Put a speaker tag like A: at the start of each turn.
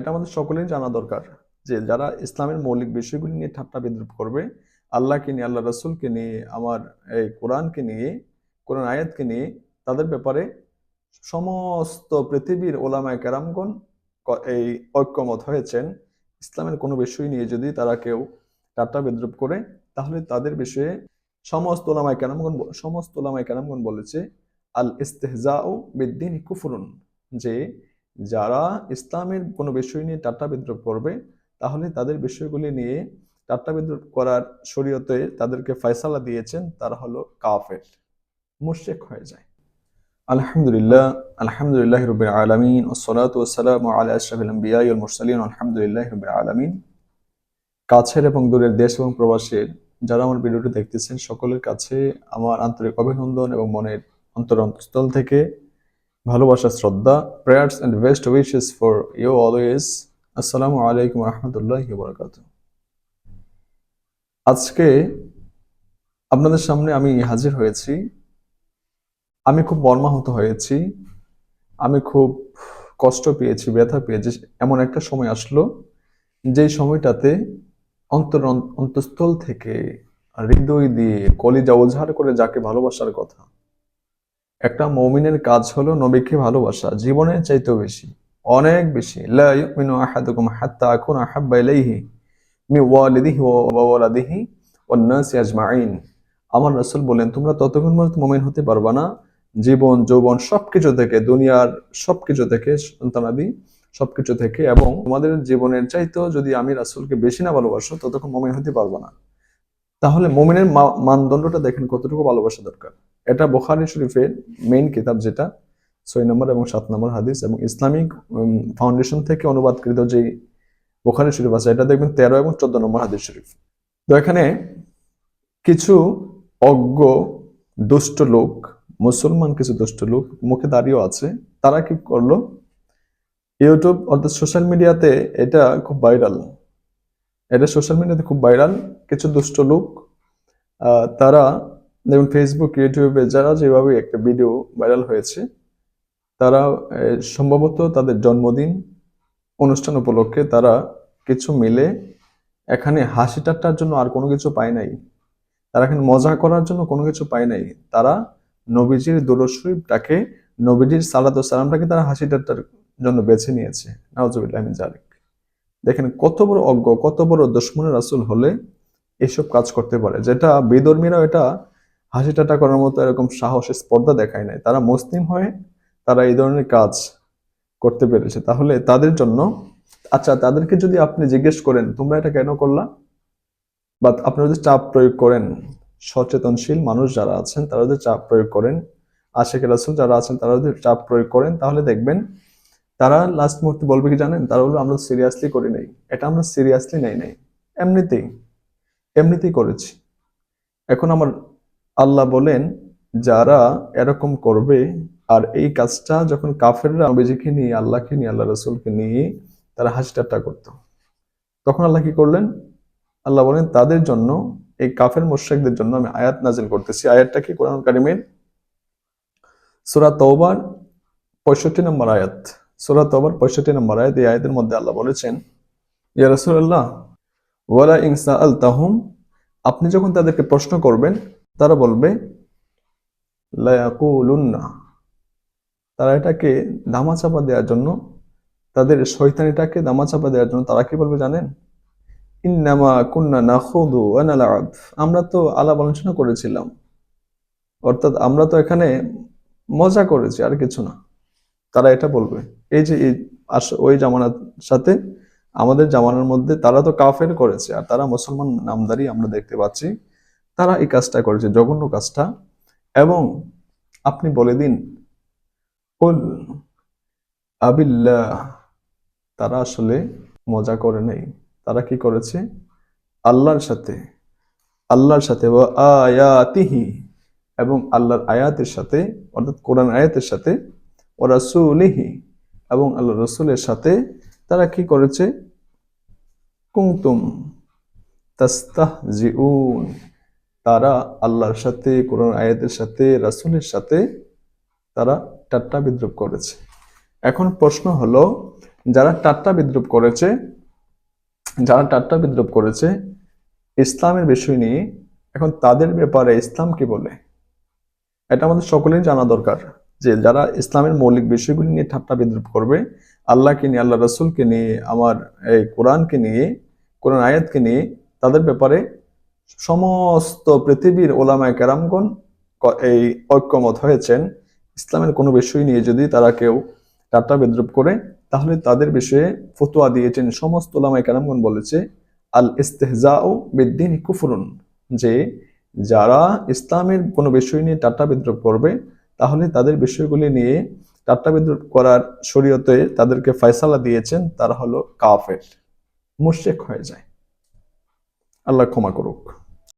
A: এটা আমাদের সকলেই জানা দরকার যে যারা ইসলামের মৌলিক বিষয়গুলি নিয়ে ঠাট্টা বিদ্রুপ করবে, আল্লাহকে নিয়ে আল্লাহ রসুলকে নিয়ে, আমার এই কোরআনকে নিয়ে, কোরআন আয়াতকে নিয়ে, তাদের ব্যাপারে সমস্ত পৃথিবীর ওলামায় কেরামগণ এই ঐক্যমত হয়েছেন। ইসলামের কোনো বিষয় নিয়ে যদি তারা কেউ ঠাট্টা বিদ্রুপ করে, তাহলে তাদের বিষয়ে সমস্ত ওলামায় কেরামগণ সমস্ত ওলামায় কেরামগণ বলেছে আল ইস্তেহজাউ বিদ্দিন কুফরুন, যে যারা ইসলামের কোনো বিষয় নিয়ে ঠাট্টা বিদ্রুপ করবে, তাহলে তাদের বিষয়গুলি নিয়ে ঠাট্টা বিদ্রুপ করার শরীয়তে তাদেরকে ফয়সালা দিয়েছেন, তারা হলো কাফের। মুশেক হয়ে যায়। আলহামদুলিল্লাহ আলহামদুলিল্লাহ রবিল আলমিন ওসলাত ওসালাম আলা আশরাফিল ওয়াল মুরসালিন, আলহামদুলিল্লাহ রবিল আলমিন। কাছের এবং দূরের দেশ এবং প্রবাসের যারা আমার ভিডিওটি দেখতেছেন, সকলের কাছে আমার আন্তরিক অভিনন্দন এবং মনের অন্তর অন্তঃস্থল থেকে ভালোবাসা, শ্রদ্ধা prayers and best wishes for you always আসসালামু আলাইকুম রহমতুল্লাহ বরকাত আজকে আপনাদের সামনে আমি হাজির হয়েছি। আমি খুব মর্মাহত হয়েছি। আমি খুব কষ্ট পেয়েছি, ব্যথা পেয়েছি। এমন একটা সময় আসলো যেই সময়টাতে অন্তর অন্তঃস্থল থেকে হৃদয় দিয়ে কলিজা ওঝাড় করে যাকে ভালোবাসার কথা একটা মৌমিনের কাজ হলো নবীকে ভালোবাসা, জীবনের চাইতেও বেশি। অনেক বেশি। আজমাইন আমার রাসূল বলেন তোমরা ততক্ষণ পর্যন্ত মুমিন হতে পারবা না। জীবন, যৌবন সবকিছু থেকে, দুনিয়ার সবকিছু থেকে, সন্তানাদি সবকিছু থেকে এবং তোমাদের জীবনের চাইতেও যদি আমি রাসূলকে বেশি না ভালোবাসো, ততক্ষণ মুমিন হতে পারবা না। তাহলে মুমিনের মা- মানদণ্ডটা দেখেন কতটুকু ভালোবাসা দরকার। এটা বোখারি শরীফের মেইন কিতাব যেটা, ছয় নম্বর এবং সাত নম্বর হাদিস এবং ইসলামিক ফাউন্ডেশন থেকে অনুবাদকৃত যে বোখারি শরীফ আছে, এটা দেখবেন তেরো এবং চোদ্দ নম্বর হাদিস শরীফ। তো এখানে কিছু অজ্ঞ, দুষ্ট লোক, মুসলমান কিছু দুষ্ট লোক মুখে দাঁড়িয়েও আছে, তারা কি করল? ইউটিউব অর্থাৎ সোশ্যাল মিডিয়াতে এটা খুব ভাইরাল এটা সোশ্যাল মিডিয়াতে খুব ভাইরাল কিছু দুষ্ট লোক তারা যেমন ফেসবুক ইউটিউবে যারা যেভাবে একটা ভিডিও ভাইরাল হয়েছে, তারা সম্ভবত তাদের জন্মদিন অনুষ্ঠান উপলক্ষে তারা কিছু মিলে এখানে হাসি ঠাট্টার জন্য আর কোনো কিছু পায় নাই। তারা এখানে মজা করার জন্য কোনো কিছু পায় নাই। তারা নবীজির দুরূদ শরীফটাকে নবীজির সালাত সালামটাকে তারা হাসি ঠাট্টার জন্য বেছে নিয়েছে। নাউজুবিল্লাহ মিন জালিক দেখেন, কত বড় অজ্ঞ, কত বড় দুশ্মনের রাসূল হলে এসব কাজ করতে পারে। যেটা বিধর্মীরা এটা হাসি ঠাট্টা করার মতো এরকম সাহস, স্পর্ধা দেখায় নাই। তারা মুসলিম হয়ে তারা এই ধরনের কাজ করতে পেরেছে। তাহলে তাদের জন্য আচ্ছা তাদেরকে যদি আপনি জিজ্ঞেস করেন, তোমরা এটা কেন করলা? বা আপনারা যদি চাপ প্রয়োগ করেন, সচেতনশীল মানুষ যারা আছেন, তারা যদি চাপ প্রয়োগ করেন, আশেখ রাসুল যারা আছেন, তারা যদি চাপ প্রয়োগ করেন, তাহলে দেখবেন তারা লাস্ট মুহূর্তে বলবে কি জানেন? তারা বলবে, আমরা সিরিয়াসলি করি নাই। এটা আমরা সিরিয়াসলি নেই নাই। এমনিতেই এমনিতেই করেছি। এখন আমার আল্লাহ বলেন, যারা এরকম করবে, আর এই কাজটা যখন কাফেররা নবীজিকে নিয়ে, আল্লাহকে নিয়ে, আল্লাহ রসুলকে নিয়ে তারা হাসি ঠাট্টা করত। তখন আল্লাহ কি করলেন? আল্লাহ বলেন, তাদের জন্য, এই কাফের মোশরেকদের জন্য আমি আয়াত নাজিল করতেছি। আয়াতটা কি? কোরআন কারিমের সূরা তওবার পঁয়ষট্টি নম্বর আয়াত। সূরা তওবার পঁয়ষট্টি নম্বর আয়াত, এই আয়াতের মধ্যে আল্লাহ বলেছেন, ইয়া রাসূলুল্লাহ, ওয়ালা ইনসা আল তাহুম আপনি যখন তাদেরকে প্রশ্ন করবেন তারা বলবে লায়াকুলুন্না তারা এটাকে ধামাচাপা দেওয়ার জন্য, তাদের শয়তানিটাকে ধামাচাপা দেওয়ার জন্য তারা কি বলবে জানেন? ইন্নামা কুন্না ওয়া নালআব। আমরা তো আলাপ আলোচনা করেছিলাম। অর্থাৎ আমরা তো এখানে মজা করেছি, আর কিছু না। তারা এটা বলবে। এই যে ওই জামানার সাথে আমাদের জামানার মধ্যে তারা তো কাফের করেছে, আর তারা মুসলমান নামদারি আমরা দেখতে পাচ্ছি। তারা এই কাজটা করেছে, জঘন্য কাজটা। এবং আপনি বলে দিন, কুল আবিল্লাহ তারা আসলে মজা করে নাই। তারা কি করেছে? আল্লাহর সাথে আল্লাহর সাথে আয়াতিহি, এবং আল্লাহর আয়াতের সাথে, অর্থাৎ কোরআন আয়াতের সাথে ও রাসূলিহি, এবং আল্লাহ রসুলের সাথে তারা কি করেছে? কুমতুম তাস্তাহজিউন তারা আল্লাহর সাথে, কোরআন আয়াতের সাথে, রাসূলের সাথে তারা টাট্টা বিদ্রুপ করেছে। এখন প্রশ্ন হলো, যারা টাট্টা বিদ্রুপ করেছে, যারা টাট্টা বিদ্রুপ করেছে, ইসলামের বিষয় নিয়ে এখন তাদের ব্যাপারে ইসলাম কি বলে? এটা আমাদের সকলেই জানা দরকার যে যারা ইসলামের মৌলিক বিষয়গুলি নিয়ে ঠাট্টা বিদ্রুপ করবে, আল্লাহকে নিয়ে আল্লাহ রসুলকে নিয়ে, আমার এই কোরআনকে নিয়ে, কোরআন আয়াতকে নিয়ে তাদের ব্যাপারে সমস্ত পৃথিবীর ওলামায় কেরামগণ এই ঐক্যমত হয়েছেন। ইসলামের কোনো বিষয় নিয়ে যদি তারা কেউ ঠাট্টা বিদ্রুপ করে, তাহলে তাদের বিষয়ে ফতোয়া দিয়েছেন সমস্ত ওলামায় কেরামগণ বলেছে, আল ইস্তেহজাউ বিদ্দিন কুফরুন। যে যারা ইসলামের কোনো বিষয় নিয়ে টাটা বিদ্রুপ করবে, তাহলে তাদের বিষয়গুলি নিয়ে টাট্টা বিদ্রুপ করার শরীয়তে তাদেরকে ফয়সালা দিয়েছেন, তারা হলো কাফের। মুশেক হয়ে যায়। আল্লাহ ক্ষমা করুক।